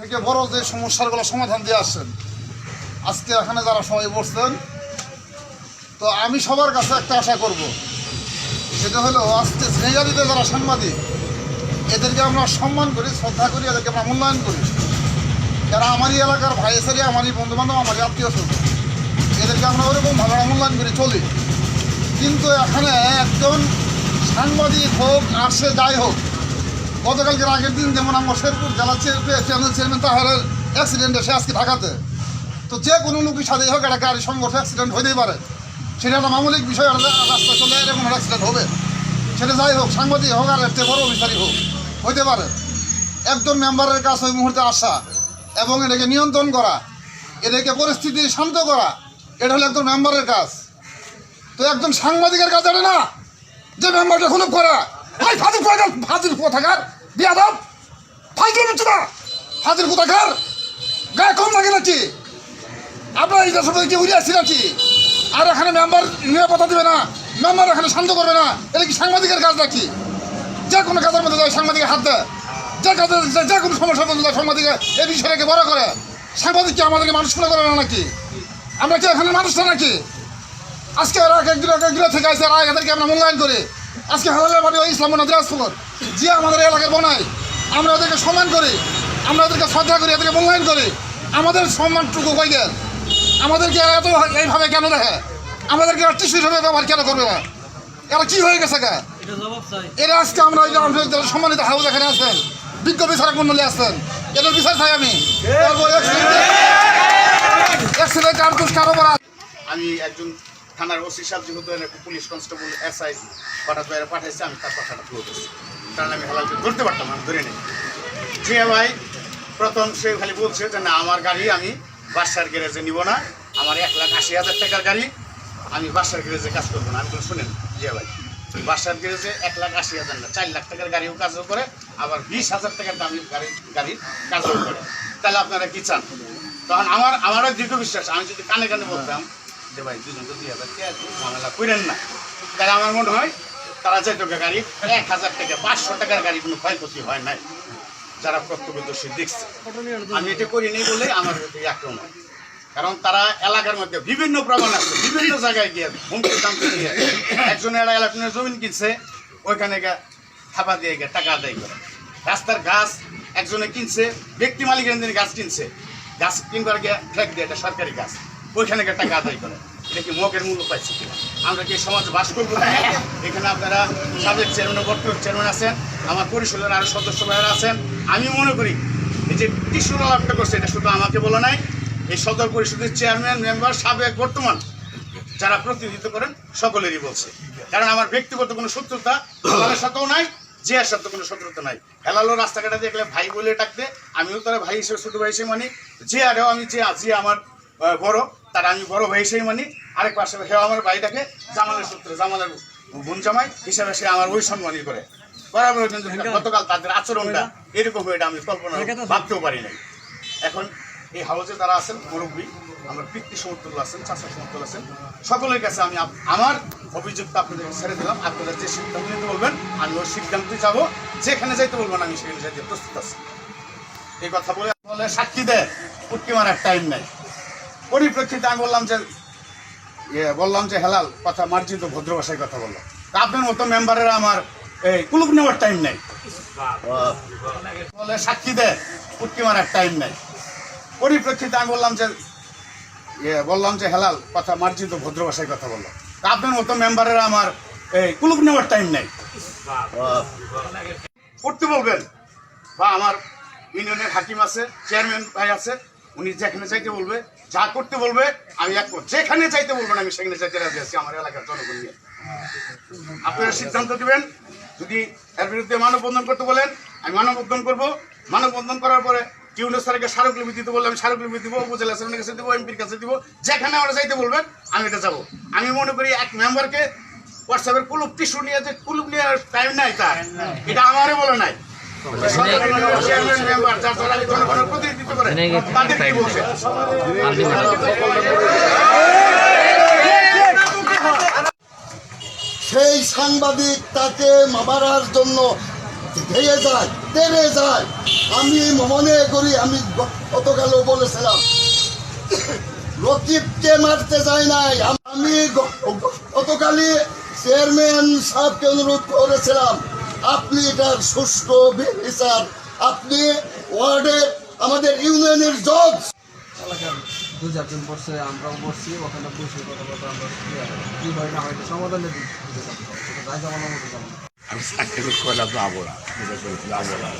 থেকে বড় যে সমস্যাগুলো সমাধান দিয়ে আসছেন, আজকে এখানে যারা সবাই বসছেন, তো আমি সবার কাছে একটা আশা করব। সেটা হলো আজকে স্নেহাদিতে যারা সাংবাদিক, এদেরকে আমরা সম্মান করি, শ্রদ্ধা করি, এদেরকে আমরা মূল্যায়ন করি। যারা আমারই এলাকার ভাই এসেরি আমারই বন্ধু বান্ধব আমারই আত্মীয় স্বজন, এদেরকে আমরা ওরকম ভালো মূল্যায়ন করে, চলি। কিন্তু এখানে একজন সাংবাদিক হোক আর সে যাই হোক গতকালকের আগের দিন যেমন আমার শেরপুর জেলা চেয়ারম্যান তাহারের অ্যাক্সিডেন্টে সে আজকে ঢাকাতে। তো যে কোনো লোকের সাথেই হোক একটা গাড়ি সংঘর্ষ অ্যাক্সিডেন্ট হইতেই পারে। সেটা একটা মামলিক বিষয় রাস্তায় চলে এরকম অ্যাক্সিডেন্ট হবে। সেটা যাই হোক, সাংবাদিক হোক আর একটা বড় অফিসারই হোক, হইতে পারে। একজন মেম্বারের কাছে ওই মুহূর্তে আসা এবং এটাকে নিয়ন্ত্রণ করা, এটাকে পরিস্থিতি শান্ত করা, এটা হলো একজন মেম্বারের কাজ। তো একজন সাংবাদিকের কাজ এটা না, যে মেম্বারটা খুলুপ করা। ভাই, ফাজিল কোথাকার? ফাজিল কোথাকার? দিয়া দাও। ফাজিল হচ্ছে না। ফাজিল কোথাকার? গায়ে কম লাগে নাকি? আপনার এই দেশের মধ্যে কি উড়ে আসছি নাকি? আর এখানে মেম্বার নিরাপত্তা দেবে না। মেম্বার এখানে শান্ত করবে না। এটা কি সাংবাদিকের কাজ নাকি? যে কোনো কাজের মধ্যে যায় সাংবাদিকের হাত দেয়। যে কাজের যে- কোনো সমস্যার মধ্যে যায় সাংবাদিক এই বিষয়টাকে বড় করে। সাংবাদিক কি আমাদেরকে মানুষ মনে করে না নাকি? আমরা কি এখানে মানুষ না নাকি? আজকে এক একদিন এক একদিন থেকে আসছে এরা এদেরকে আমরা মূল্যায়ন করি। আজকে হালালের বাড়ি ওই ইসলাম দিনাজপুর যে আমাদের এলাকায় বনায় আমরা ওদেরকে সম্মান করি আমরা ওদেরকে শ্রদ্ধা করি এদেরকে মূল্যায়ন করি আমাদের সম্মানটুকু কই গেল আমাদেরকে এত এইভাবে কেন দেখে? আমাদেরকে এরা টিসু হিসেবে ব্যবহার কেন করবে না? এরা কি হয়ে গেছে গা? এটা জবাব চাই। এরা আজকে আমরা সম্মানিত হাউস এখানে আছেন বিজ্ঞ বিচারক মন্ডলী আসছেন এদের বিচার চাই আমি। আমি একজন থানার ওসি সাহেব যেহেতু পুলিশ কনস্টেবল এসআই পাঠাতে বাইরে পাঠাইছে, আমি তার কথাটা দিচ্ছি কারণ আমি হেলালকে ধরতে পারতাম, আমি ধরে নিই। জি ভাই, প্রথম সে খালি বলছে যে, না, আমার গাড়ি আমি বাসার গ্যারেজে নিব না। আমার এক লাখ আশি হাজার টাকার গাড়ি আমি বাসার গ্যারেজে কাজ করব না। আমি শুনেন জি ভাই, বাসার গ্যারেজে এক লাখ আশি হাজার না, চার লাখ টাকার গাড়িও কাজও করে, আবার বিশ হাজার টাকার দামি গাড়ি গাড়ির কাজও করে। তাহলে আপনারা কি চান? তখন আমার, আমারও দৃঢ় বিশ্বাস, আমি যদি কানে কানে বলতাম যে ভাই দুজন তো দুই হাজার ঝামেলা করেন না। তাহলে আমার মনে হয় তারা যে টাকা গাড়ি, এক হাজার টাকা, পাঁচশো টাকার গাড়ি কোনো ক্ষয়ক্ষতি হয় নাই। যারা প্রত্যক্ষদর্শী দেখছে। আমি এটা করি নেই বলে আমার প্রতি আক্রমণ। কারণ তারা এলাকার মধ্যে বিভিন্ন প্রমাণ আছে, বিভিন্ন জায়গায় গিয়ে হুমকি দামকে দিয়ে একজনের একটা এলাকার জমিন কিনছে, ওইখানে গিয়ে থাপা দিয়ে গিয়ে টাকা আদায় করে। রাস্তার গাছ একজনে কিনছে, ব্যক্তি মালিকের গাছ কিনছে। গাছ কিনবার গিয়ে ফ্ল্যাগ দিয়ে এটা সরকারি গাছ। ওইখানে টাকা আদায় করে। এটা কি মগের মূল্য পাইছে আমরা কি সমাজ বাস করব এখানে আপনারা সাবেক চেয়ারম্যান, বর্তমান চেয়ারম্যান আছেন, আমার পরিষদের আরও সদস্য ভাইয়েরা আছেন। আমি মনে করি, এই যে টিস্যুর লাভটা করছে, এটা শুধু আমাকে বলা নাই। এই সদর পরিষদের চেয়ারম্যান, মেম্বার, সাবেক, বর্তমান যারা প্রতিনিধিত্ব করেন, সকলেরই বলছে। কারণ আমার ব্যক্তিগত কোনো শত্রুতা তাদের সাথেও নাই যে এর সাথে কোনো শত্রুতা নাই। হেলালো রাস্তাঘাটে দেখলে ভাই বলে ডাকতে, আমিও তারা ভাই হিসেবে, ছোট ভাই হিসেবে মানি। যে আরেও আমি যে যে আমার বড়। তারা আমি বড় ভাই হিসেবে মানি আরেক পাশে হেও আমার ভাইটাকে জামালের সূত্রে জামালের বোন জামাই হিসেবে সে আমার ওই সম্মানই করে। বরাবর কিন্তু গতকাল তাদের আচরণটা এরকম হয়ে এটা আমি কল্পনা ভাবতেও পারি নাই। এখন এই হাউসে যারা আছেন মুরব্বী আমার পিতৃ সমর্থক আছেন চাষা সমর্থক আছেন। সকলের কাছে আমি আমার অভিযোগটা আপনাদের ছেড়ে দিলাম। আপনারা যে সিদ্ধান্ত নিতে বলবেন আমি ওই সিদ্ধান্তে যাব। যেখানে যাইতে বলবেন আমি সেখানে যাইতে প্রস্তুত আছি। এই কথা বলে বলে সাক্ষী দেয় উটকি মারার টাইম নাই। পরিপ্রেক্ষিতে আমি বললাম যে ইয়ে বললাম যে, হেলাল, কথা মার্জিত ভদ্র ভাষায় কথা বলল আপনার মতো মেম্বারেরা আমার এই কুলুপ নেওয়ার টাইম নেই। বলে সাক্ষী দেয় উটকি মারার টাইম নেই। পরিপ্রেক্ষিতে আমি বললাম যে ইয়ে বললাম যে, হেলাল, কথা মার্জিত ভদ্র ভাষায় কথা বলল আপনার মতো মেম্বারেরা আমার এই কুলুপ নেওয়ার টাইম নেই। করতে বলবেন। বা আমার ইউনিয়নের হাকিম আছে চেয়ারম্যান ভাই আছে উনি যেখানে চাইতে বলবে যা করতে বলবে আমি এক যেখানে চাইতে বলবেন আমি সেখানে চাইতে রাজি আছি আমার এলাকার জনগণ নিয়ে। আপনারা সিদ্ধান্ত দিবেন যদি এর বিরুদ্ধে মানববন্ধন করতে বলেন আমি মানববন্ধন করব। মানববন্ধন করার পরে টিউনের স্যারকে স্মারকলিপি দিতে বললে আমি স্মারকলিপি দিব উপজেলা স্যারের কাছে দিব এমপির কাছে দিব। যেখানে আমরা চাইতে বলবেন আমি এটা যাব আমি মনে করি এক মেম্বারকে হোয়াটসঅ্যাপের কুলুপ টিস্যু নিয়ে যে কুলুপ নিয়ে টাইম নাই তার। এটা আমারে বলে নাই। Chairman member. যার জনগণের করে। তাদের কি বলছে? সেই সাংবাদিক তাকে মারার জন্য ধেয়ে যায় তেড়ে যায়। আমি মনে করি আমি গতকালও বলেছিলাম রকিবকে মারতে চাই নাই। আমি গতকালই চেয়ারম্যান সাহেবকে অনুরোধ করেছিলাম আপনি এটার সুষ্ঠু বিচার আপনি ওয়ার্ডে আমাদের ইউনিয়নের জজ। দু চারজন পড়ছে আমরাও পড়ছি ওখানে বসে কথা বলতে আমরা কি হয় না হয় সমাধানের যাই যাব মতো যাব আমি চাকরি করলাম যাব না যাব না।